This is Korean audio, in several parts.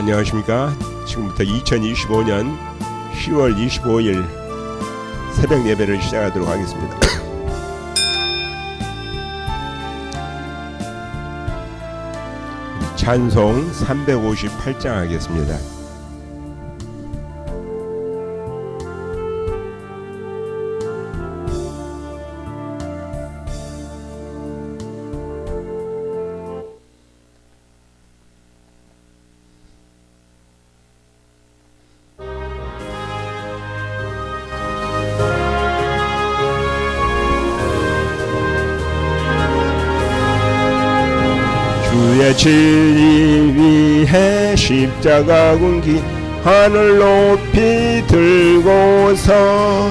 안녕하십니까. 지금부터 2025년 10월 25일 새벽 예배를 시작하도록 하겠습니다. 찬송 358장 하겠습니다. 주의 진리 위해 십자가 군기 하늘 높이 들고서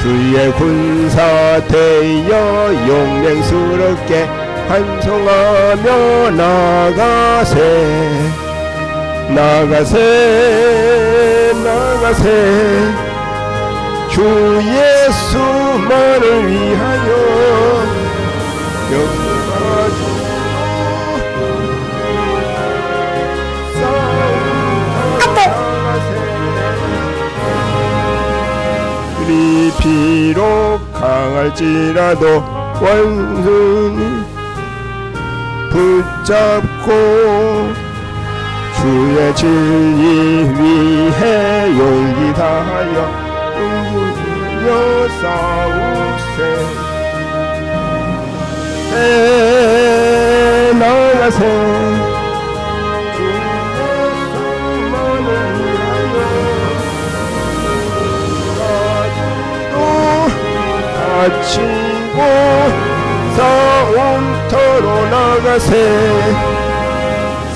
주의 군사 되어 용맹스럽게 환송하며 나가세 나가세 나가세. 주 예수만을 위하여 비록 강할지라도 원수는 붙잡고 주의 진리 위해 용기 다하여 응부여 싸우세. 해 나가세 다치고 싸움터로 나가세.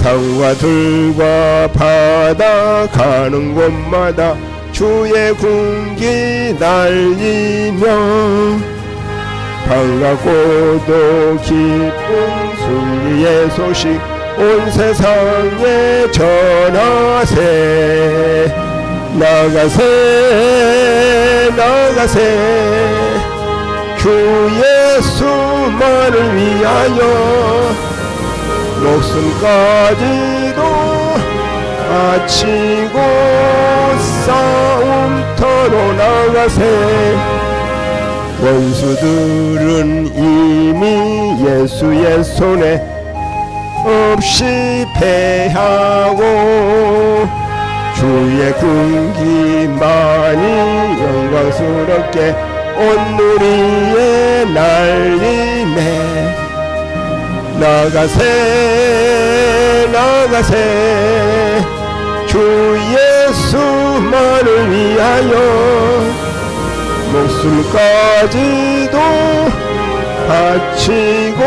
산과 들과 바다 가는 곳마다 주의 군기 날리며 반갑고도 기쁜 승리의 소식 온 세상에 전하세. 나가세 나가세 주 예수만을 위하여 목숨까지도 바치고 싸움터로 나가세. 원수들은 이미 예수의 손에 없이 패하고 주의 군기만이 영광스럽게 온 누리에 날리네 나가세 나가세 주 예수만을 위하여 목숨까지도 바치고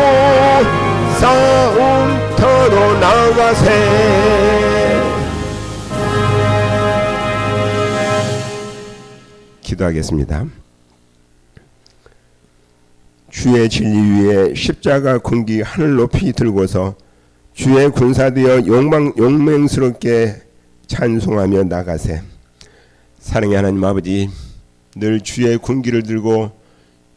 싸움터로 나가세 기도하겠습니다. 주의 진리 위에 십자가 군기 하늘 높이 들고서 주의 군사되어 용망 용맹스럽게 찬송하며 나가세. 사랑의 하나님 아버지, 늘 주의 군기를 들고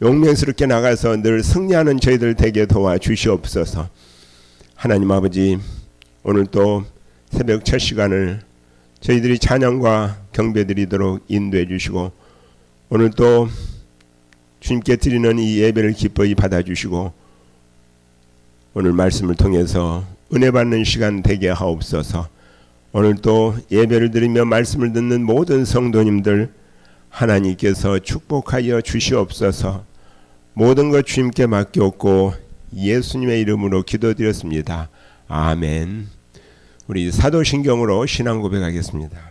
용맹스럽게 나가서 늘 승리하는 저희들 되게 도와 주시옵소서. 하나님 아버지, 오늘 또 새벽 첫 시간을 저희들이 찬양과 경배 드리도록 인도해 주시고 오늘 또 주님께 드리는 이 예배를 기뻐히 받아주시고 오늘 말씀을 통해서 은혜 받는 시간 되게 하옵소서. 오늘 또 예배를 드리며 말씀을 듣는 모든 성도님들 하나님께서 축복하여 주시옵소서. 모든 것 주님께 맡겼고 예수님의 이름으로 기도드렸습니다. 아멘. 우리 사도신경으로 신앙 고백하겠습니다.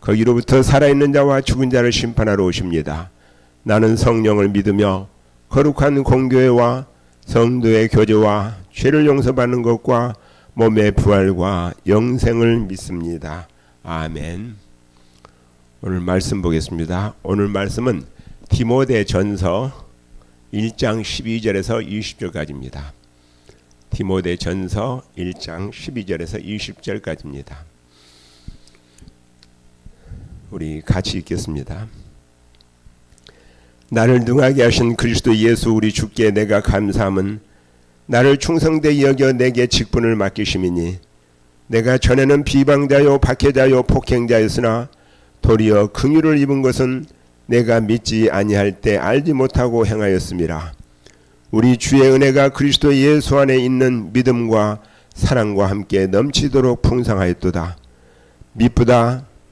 거기로부터 살아있는 자와 죽은 자를 심판하러 오십니다. 나는 성령을 믿으며 거룩한 공교회와 성도의 교제와 죄를 용서받는 것과 몸의 부활과 영생을 믿습니다. 아멘. 오늘 말씀 보겠습니다. 오늘 말씀은 디모데 전서 1장 12절에서 20절까지입니다. 디모데 전서 1장 12절에서 20절까지입니다. 우리 같이 읽겠습니다. 나를 능하게 하신 그리스도 예수 우리 주께 내가 감사함은 나를 충성되이 여겨 내게 직분을 맡기심이니 내가 전에는 비방자요 박해자요 폭행자였으나 도리어 긍휼을 입은 것은 내가 믿지 아니할 때 알지 못하고 행하였습니다. 우리 주의 은혜가 그리스도 예수 안에 있는 믿음과 사랑과 함께 넘치도록 풍성하였도다. 미쁘다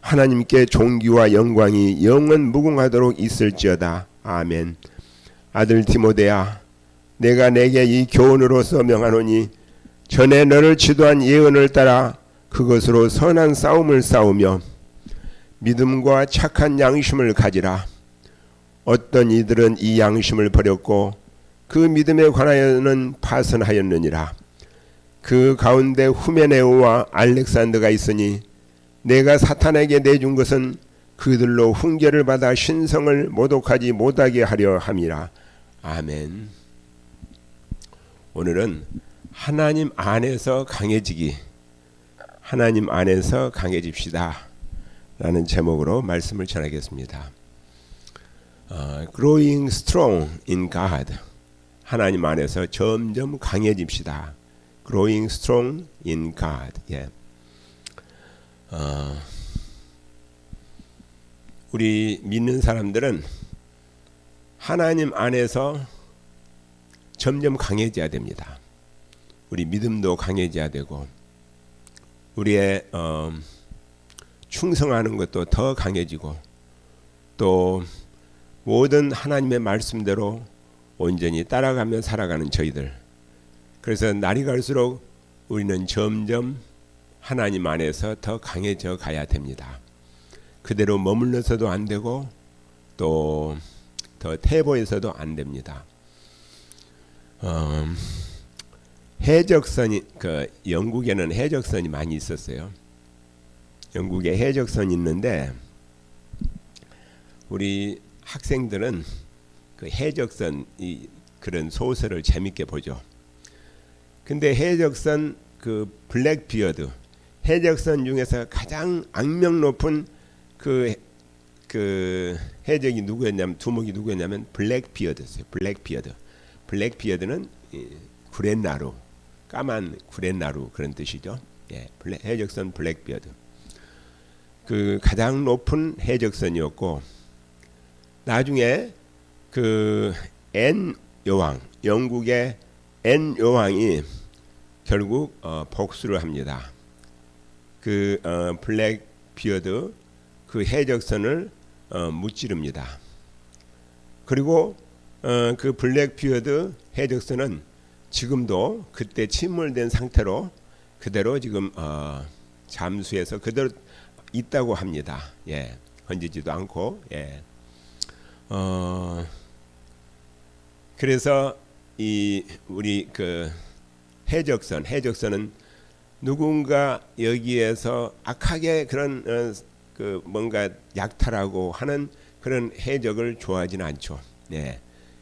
하나님께 존귀와 영광이 영원 무궁하도록 있을지어다. 아멘. 아들 디모데야, 내가 내게 이 교훈으로서 명하노니 전에 너를 지도한 예언을 따라 그것으로 선한 싸움을 싸우며 믿음과 착한 양심을 가지라. 어떤 이들은 이 양심을 버렸고 그 믿음에 관하여는 파선하였느니라. 그 가운데 후메네오와 알렉산더가 있으니 내가 사탄에게 내준 것은 그들로 훈계를 받아 신성을 모독하지 못하게 하려 함이라. 아멘. 오늘은 하나님 안에서 강해지기, 하나님 안에서 강해집시다. 라는 제목으로 말씀을 전하겠습니다. 어, growing strong in God. 하나님 안에서 점점 강해집시다. growing strong in God. 예. 어, 우리 믿는 사람들은 하나님 안에서 점점 강해져야 됩니다. 우리 믿음도 강해져야 되고 우리의 어, 충성하는 것도 더 강해지고 또 모든 하나님의 말씀대로 온전히 따라가며 살아가는 저희들. 그래서 날이 갈수록 우리는 점점 하나님 안에서 더 강해져 가야 됩니다. 그대로 머물러서도 안 되고 또 더 태보에서도 안 됩니다. 어, 해적선이 그 영국에는 해적선이 많이 있었어요. 영국에 해적선이 있는데 우리 학생들은 그 해적선 이 그런 소설을 재밌게 보죠. 근데 해적선 그 블랙비어드 해적선 중에서 가장 악명 높은 그, 그 해적이 누구였냐면 두목이 누구였냐면 블랙비어드였어요. 블랙비어드. 블랙비어드는 구렛나루, 까만 구렛나루 그런 뜻이죠. 예, 블랙, 해적선 블랙비어드. 그 가장 높은 해적선이었고 나중에 그앤 여왕 영국의 앤 여왕이 결국 어, 복수를 합니다. 그 어, 블랙 비어드 그 해적선을 어, 무찌릅니다. 그리고 어, 그 블랙 비어드 해적선은 지금도 그때 침몰된 상태로 그대로 지금 어, 잠수해서 그대로 있다고 합니다. 예, 건지지도 않고 예. 어, 그래서 이 우리 그 해적선 해적선은 누군가 여기에서 악하게 그런 어, 그 뭔가 약탈하고 하는 그런 해적을 좋아하지는 않죠. 네.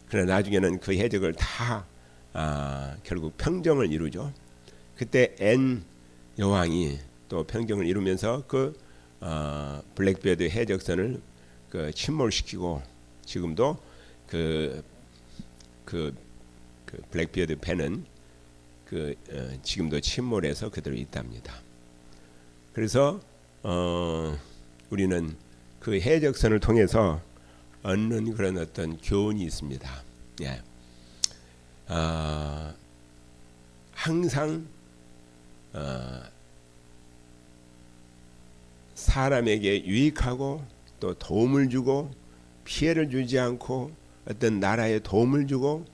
그러나 나중에는 그 해적을 다 아, 결국 평정을 이루죠. 그때 엔 여왕이 또 평정을 이루면서 그 어, 블랙베드 해적선을 그 침몰시키고 지금도 그, 그, 그 블랙비어드 배는 그 어, 지금도 침몰해서 그대로 있답니다. 그래서 어, 우리는 그 해적선을 통해서 얻는 그런 어떤 교훈이 있습니다. 예. 어, 항상 어, 사람에게 유익하고 또 도움을 주고 피해를 주지 않고 어떤 나라에 도움을 주고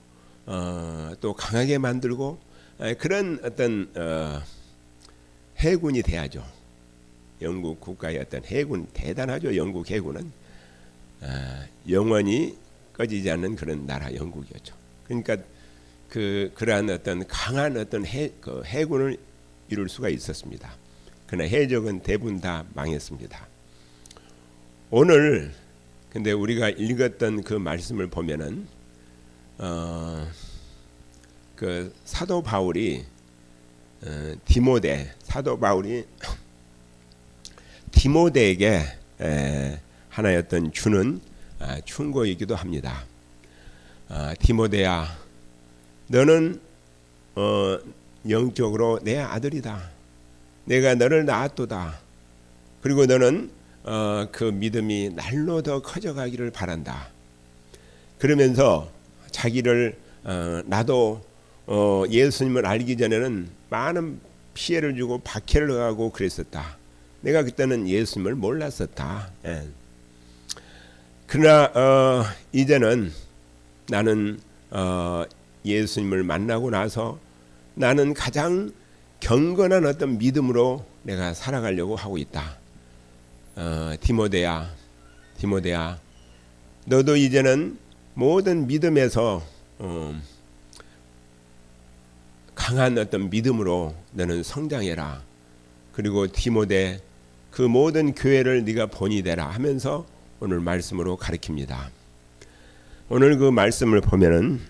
어, 또 강하게 만들고 에, 그런 어떤 어, 해군이 돼야죠. 영국 국가의 어떤 해군 대단하죠. 영국 해군은 아, 영원히 꺼지지 않는 그런 나라 영국이었죠. 그러니까 그 그러한 어떤 강한 어떤 해, 그 해군을 이룰 수가 있었습니다. 그러나 해적은 대부분 다 망했습니다. 오늘 근데 우리가 읽었던 그 말씀을 보면은 어, 그 사도 바울이 어, 디모데 사도 바울이 디모데에게 어떤 주는 아, 충고이기도 합니다. 아, 디모데야, 너는 어, 영적으로 내 아들이다. 내가 너를 낳았도다. 그리고 너는 어, 그 믿음이 날로 더 커져가기를 바란다. 그러면서 자기를 어, 나도 어, 예수님을 알기 전에는 많은 피해를 주고 박해를 하고 그랬었다. 내가 그때는 예수님을 몰랐었다. 예. 그러나 어, 이제는 나는 어, 예수님을 만나고 나서 나는 가장 경건한 어떤 믿음으로 내가 살아가려고 하고 있다. 어, 디모데야, 디모데야, 너도 이제는 모든 믿음에서 어, 강한 어떤 믿음으로 너는 성장해라. 그리고 디모데 그 모든 교회를 네가 본이 되라 하면서 오늘 말씀으로 가르칩니다. 오늘 그 말씀을 보면은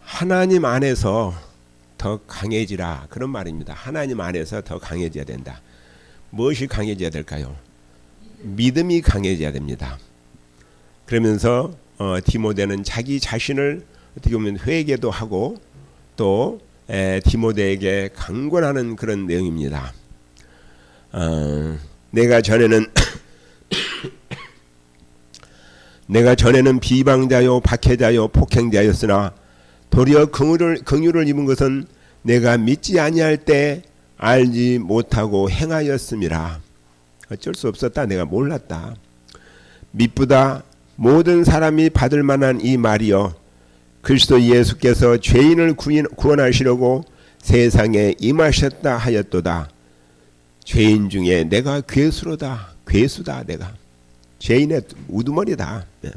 하나님 안에서 더 강해지라 그런 말입니다. 하나님 안에서 더 강해져야 된다. 무엇이 강해져야 될까요? 믿음이 강해져야 됩니다. 그러면서 어, 디모데는 자기 자신을 어떻게 보면 회개도 하고 또 에, 디모데에게 강권하는 그런 내용입니다. 어, 내가 전에는 내가 전에는 비방자요 박해자요 폭행자였으나 도리어 긍휼을 긍휼을 입은 것은 내가 믿지 아니할 때 알지 못하고 행하였음이라 어쩔 수 없었다. 내가 몰랐다. 미쁘다 모든 사람이 받을 만한 이 말이여 그리스도 예수께서 죄인을 구원하시려고 세상에 임하셨다 하였도다 죄인 중에 내가 괴수로다 괴수다 내가 죄인의 우두머리다 네.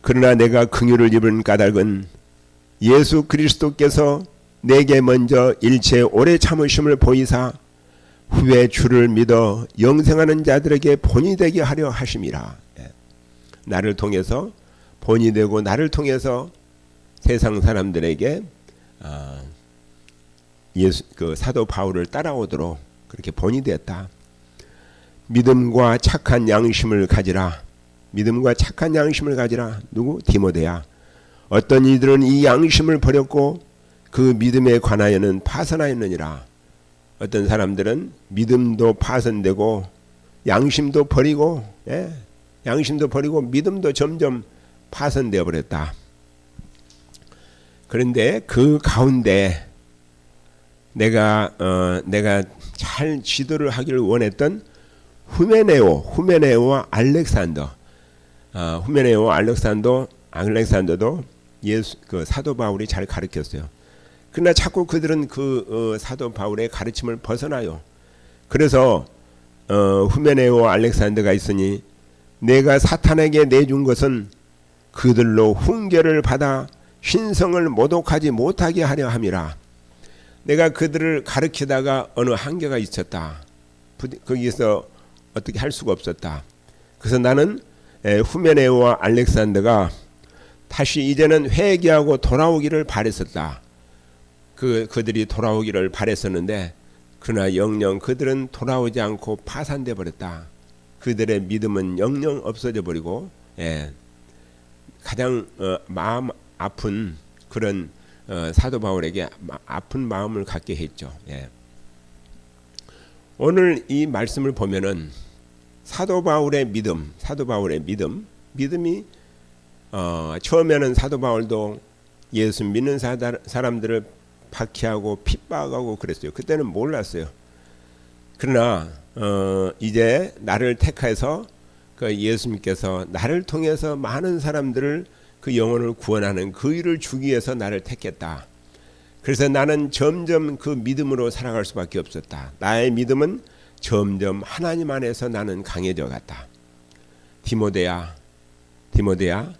그러나 내가 긍휼을 입은 까닭은 예수 그리스도께서 내게 먼저 일체 오래 참으심을 보이사 후에 주를 믿어 영생하는 자들에게 본이 되게 하려 하심이라. 예. 나를 통해서 본이 되고 나를 통해서 세상 사람들에게 어, 예수 그 사도 바울을 따라오도록 그렇게 본이 되었다. 믿음과 착한 양심을 가지라. 믿음과 착한 양심을 가지라. 누구? 디모데야. 어떤 이들은 이 양심을 버렸고 그 믿음에 관하여는 파선하였느니라. 어떤 사람들은 믿음도 파선되고 양심도 버리고 예? 양심도 버리고 믿음도 점점 파선되어 버렸다. 그런데 그 가운데 내가 어, 내가 잘 지도를 하기를 원했던 후메네오, 후메네오와 알렉산더, 어, 후메네오, 알렉산더, 알렉산더도 예수 그 사도 바울이 잘 가르쳤어요. 그러나 자꾸 그들은 그 어, 사도 바울의 가르침을 벗어나요. 그래서 어, 후메네오 알렉산더가 있으니 내가 사탄에게 내준 것은 그들로 훈계를 받아 신성을 모독하지 못하게 하려 함이라. 내가 그들을 가르치다가 어느 한계가 있었다. 거기서 어떻게 할 수가 없었다. 그래서 나는 후메네오와 알렉산더가 다시 이제는 회개하고 돌아오기를 바랬었다. 그 그들이 돌아오기를 바랬었는데 그러나 영영 그들은 돌아오지 않고 파산돼 버렸다. 그들의 믿음은 영영 없어져 버리고 예, 가장 어, 마음 아픈 그런 어, 사도 바울에게 아픈 마음을 갖게 했죠. 예. 오늘 이 말씀을 보면은 사도 바울의 믿음, 사도 바울의 믿음, 믿음이 어, 처음에는 사도 바울도 예수 믿는 사람들을 박해하고 핍박하고 그랬어요. 그때는 몰랐어요. 그러나 어, 이제 나를 택해서 그 예수님께서 나를 통해서 많은 사람들을 그 영혼을 구원하는 그 일을 주기 위해서 나를 택했다. 그래서 나는 점점 그 믿음으로 살아갈 수밖에 없었다. 나의 믿음은 점점 하나님 안에서 나는 강해져 갔다. 디모데야, 디모데야,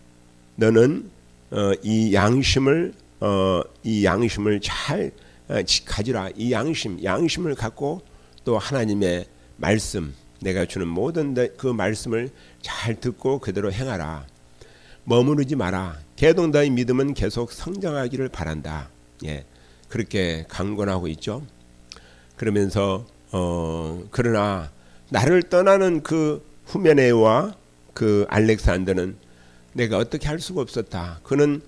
너는 어, 이 양심을 어, 이 양심을 잘 어, 지- 가지라. 이 양심, 양심을 갖고 또 하나님의 말씀, 내가 주는 모든 데- 그 말씀을 잘 듣고 그대로 행하라. 머무르지 마라. 개동 너의 믿음은 계속 성장하기를 바란다. 예, 그렇게 강권하고 있죠. 그러면서 어 그러나 나를 떠나는 그 후메네와 그 알렉산더는 내가 어떻게 할 수가 없었다. 그는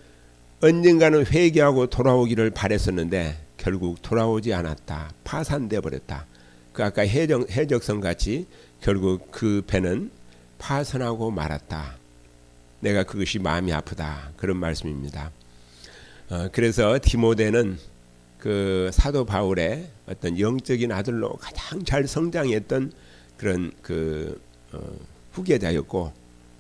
언젠가는 회개하고 돌아오기를 바랬었는데 결국 돌아오지 않았다. 파산돼 버렸다. 그 아까 해적 해적선 같이 결국 그 배는 파산하고 말았다. 내가 그것이 마음이 아프다. 그런 말씀입니다. 어, 그래서 디모데는 그 사도 바울의 어떤 영적인 아들로 가장 잘 성장했던 그런 그 어, 후계자였고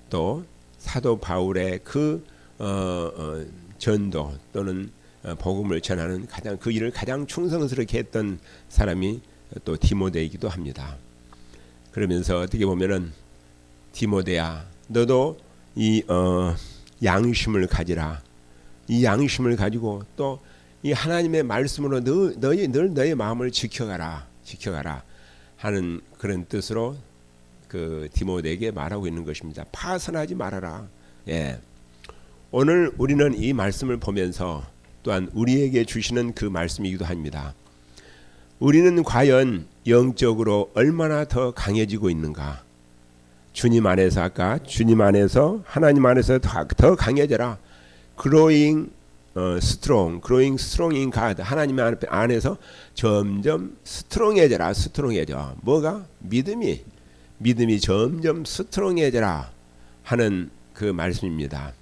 또 사도 바울의 그 어, 어, 전도 또는 어, 복음을 전하는 가장 그 일을 가장 충성스럽게 했던 사람이 또 디모데이기도 합니다. 그러면서 어떻게 보면은 디모데야 너도 이 어, 양심을 가지라. 이 양심을 가지고 또 이 하나님의 말씀으로 너, 너희 늘 너의 마음을 지켜가라. 지켜가라 하는 그런 뜻으로 그 디모데에게 말하고 있는 것입니다. 파선하지 말아라. 예. 오늘 우리는 이 말씀을 보면서 또한 우리에게 주시는 그 말씀이기도 합니다. 우리는 과연 영적으로 얼마나 더 강해지고 있는가? 주님 안에서 아까 주님 안에서 하나님 안에서 더, 더 강해져라. growing 어, strong, growing strong in God. 하나님 안- 안에서 점점 스트롱해져라. 스트롱해져. 뭐가? 믿음이 믿음이 점점 스트롱해져라 하는 그 말씀입니다.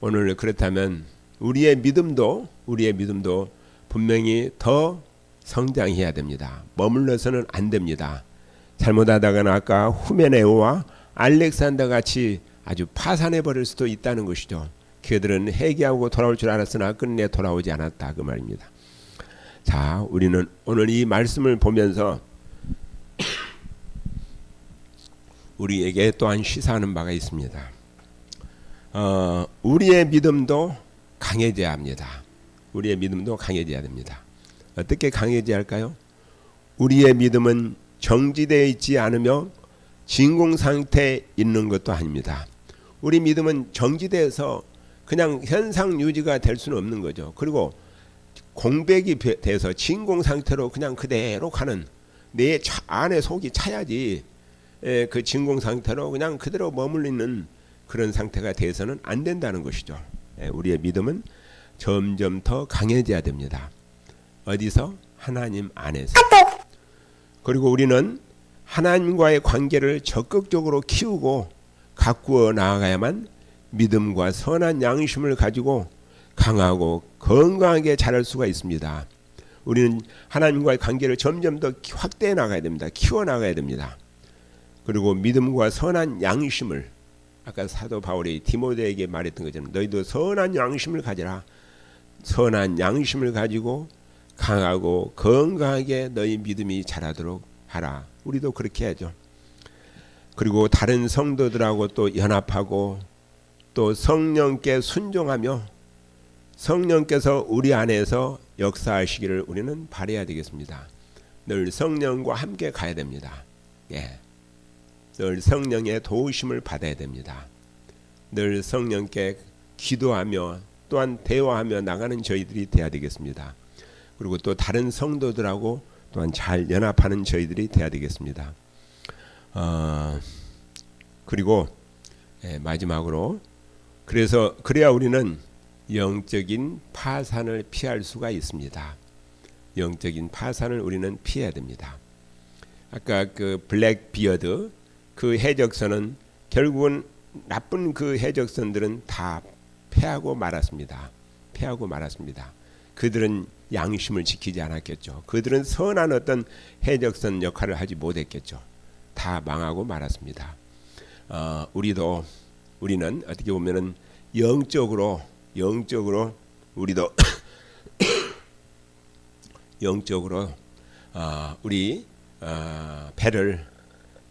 오늘 그렇다면 우리의 믿음도 우리의 믿음도 분명히 더 성장해야 됩니다. 머물러서는 안 됩니다. 잘못하다가는 아까 후메네오와 알렉산더 같이 아주 파산해 버릴 수도 있다는 것이죠. 그들은 회개하고 돌아올 줄 알았으나 끝내 돌아오지 않았다 그 말입니다. 자, 우리는 오늘 이 말씀을 보면서 우리에게 또한 시사하는 바가 있습니다. 어, 우리의 믿음도 강해져야 합니다. 우리의 믿음도 강해져야 됩니다. 어떻게 강해져야 할까요? 우리의 믿음은 정지되어 있지 않으며 진공 상태에 있는 것도 아닙니다. 우리 믿음은 정지돼서 그냥 현상 유지가 될 수는 없는 거죠. 그리고 공백이 배- 돼서 진공 상태로 그냥 그대로 가는 내 차- 안에 속이 차야지 에, 그 진공 상태로 그냥 그대로 머물리는 그런 상태가 돼서는 안 된다는 것이죠. 에, 우리의 믿음은 점점 더 강해져야 됩니다. 어디서 하나님 안에서. 그리고 우리는 하나님과의 관계를 적극적으로 키우고 가꾸어 나아가야만 믿음과 선한 양심을 가지고 강하고 건강하게 자랄 수가 있습니다. 우리는 하나님과의 관계를 점점 더 확대해 나가야 됩니다. 키워 나가야 됩니다. 그리고 믿음과 선한 양심을 아까 사도 바울이 디모데에게 말했던 것처럼 너희도 선한 양심을 가져라. 선한 양심을 가지고 강하고 건강하게 너희 믿음이 자라도록 하라. 우리도 그렇게 해야죠. 그리고 다른 성도들하고 또 연합하고 또 성령께 순종하며 성령께서 우리 안에서 역사하시기를 우리는 바래야 되겠습니다. 늘 성령과 함께 가야 됩니다. 예. 늘 성령의 도우심을 받아야 됩니다. 늘 성령께 기도하며 또한 대화하며 나가는 저희들이 돼야 되겠습니다. 그리고 또 다른 성도들하고 또한 잘 연합하는 저희들이 돼야 되겠습니다. 어, 그리고 예, 마지막으로 그래서 그래야 우리는 영적인 파산을 피할 수가 있습니다. 영적인 파산을 우리는 피해야 됩니다. 아까 그 블랙 비어드 그 해적선은 결국은 나쁜 그 해적선들은 다 패하고 말았습니다. 패하고 말았습니다. 그들은 양심을 지키지 않았겠죠. 그들은 선한 어떤 해적선 역할을 하지 못했겠죠. 다 망하고 말았습니다. 어, 우리도 우리는 어떻게 보면은 영적으로 영적으로 우리도 영적으로 어, 우리 어, 배를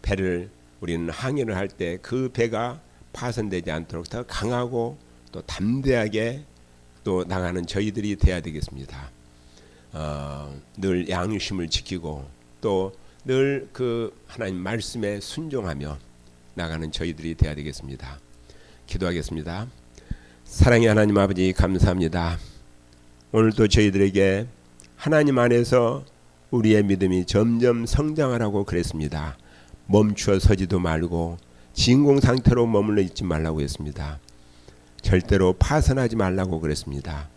배를 우리는 항해를 할 때 그 배가 파손되지 않도록 더 강하고 또 담대하게 또 나가는 저희들이 돼야 되겠습니다. 어, 늘 양심을 지키고 또 늘 그 하나님 말씀에 순종하며 나가는 저희들이 돼야 되겠습니다. 기도하겠습니다. 사랑의 하나님 아버지 감사합니다. 오늘도 저희들에게 하나님 안에서 우리의 믿음이 점점 성장하라고 그랬습니다. 멈추어 서지도 말고 진공 상태로 머물러 있지 말라고 했습니다. 절대로 파선하지 말라고 그랬습니다.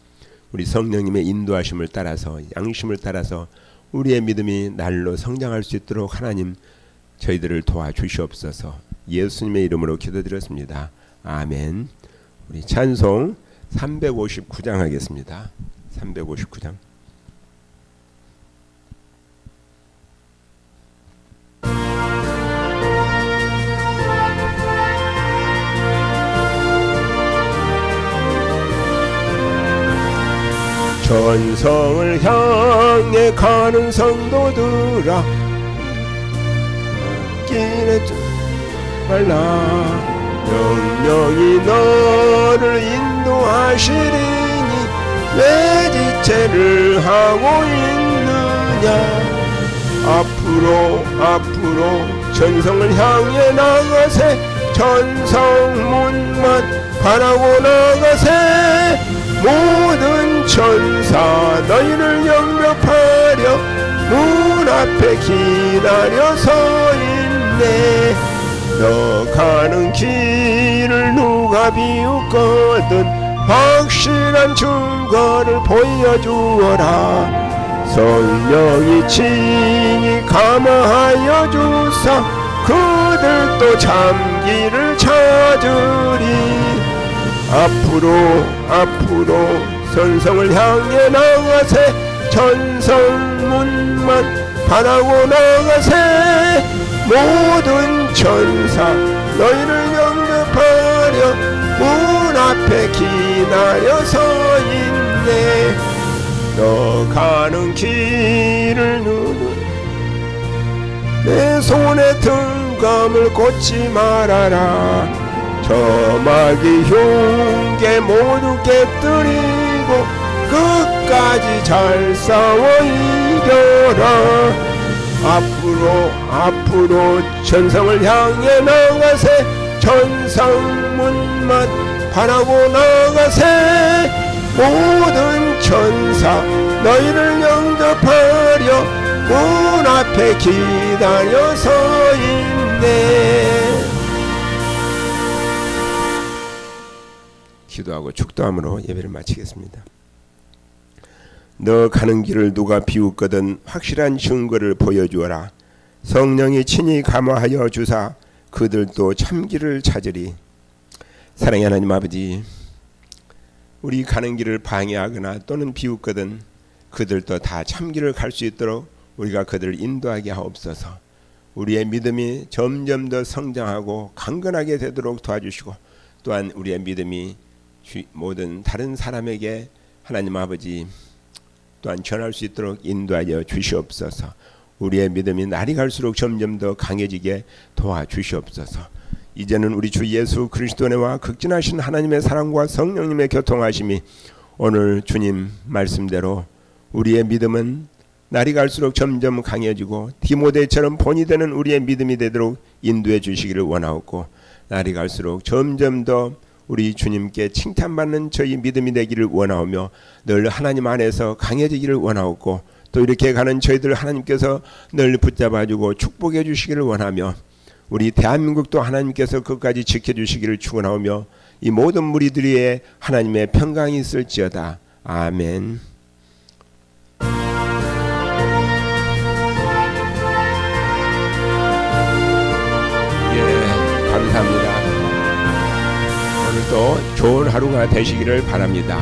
우리 성령님의 인도하심을 따라서 양심을 따라서 우리의 믿음이 날로 성장할 수 있도록 하나님 저희들을 도와주시옵소서. 예수님의 이름으로 기도드렸습니다. 아멘. 우리 찬송 359장 하겠습니다. 359장. 전성을 향해 가는 성도들아. 길에 말라 영영이 너를 인도하시리니 왜 지체를 하고 있느냐? 앞으로 앞으로 전성을 향해 나가세. 전성문만 바라고 나가세. 모든 천사 너희를 영접하려 문 앞에 기다려 서 있네. 너 가는 길을 누가 비웃거든 확실한 증거를 보여주어라. 성령이 친히 감화하여 주사 그들도 참기를 찾으리. 앞으로 앞으로 선성을 향해 나가세. 전성 문만 바라고 나가세. 모든 천사 너희를 영접하려 문 앞에 기다려 서 있네. 너 가는 길을 누르 내 손에 등감을 꽂지 말아라. 저마기 흉계 모두 깨뜨리 고 끝까지 잘 싸워 이겨라. 앞으로 앞으로 천성을 향해 나가세. 천상문만 바라고 나가세. 모든 천사 너희를 영접하려 문 앞에 기다려 서 있네 기도하고 축도함으로 예배를 마치겠습니다. 너 가는 길을 누가 비웃거든 확실한 증거를 보여주어라. 성령이 친히 감화하여 주사 그들도 참기를 찾으리. 사랑의 하나님 아버지, 우리 가는 길을 방해하거나 또는 비웃거든 그들도 다 참기를 갈 수 있도록 우리가 그들을 인도하게 하옵소서. 우리의 믿음이 점점 더 성장하고 강건하게 되도록 도와주시고 또한 우리의 믿음이 모든 다른 사람에게 하나님 아버지 또한 전할 수 있도록 인도하여 주시옵소서. 우리의 믿음이 날이 갈수록 점점 더 강해지게 도와주시옵소서. 이제는 우리 주 예수 그리스도네와 극진하신 하나님의 사랑과 성령님의 교통하심이 오늘 주님 말씀대로 우리의 믿음은 날이 갈수록 점점 강해지고 디모데처럼 본이 되는 우리의 믿음이 되도록 인도해 주시기를 원하옵고 날이 갈수록 점점 더 우리 주님께 칭찬받는 저희 믿음이 되기를 원하오며 늘 하나님 안에서 강해지기를 원하옵고 또 이렇게 가는 저희들 하나님께서 늘 붙잡아주고 축복해 주시기를 원하며 우리 대한민국도 하나님께서 끝까지 지켜주시기를 축원하오며 이 모든 무리들의 하나님의 평강이 있을지어다 아멘. 오늘도 좋은 하루가 되시기를 바랍니다.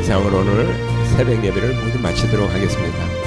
이상으로 오늘 새벽 예배를 모두 마치도록 하겠습니다.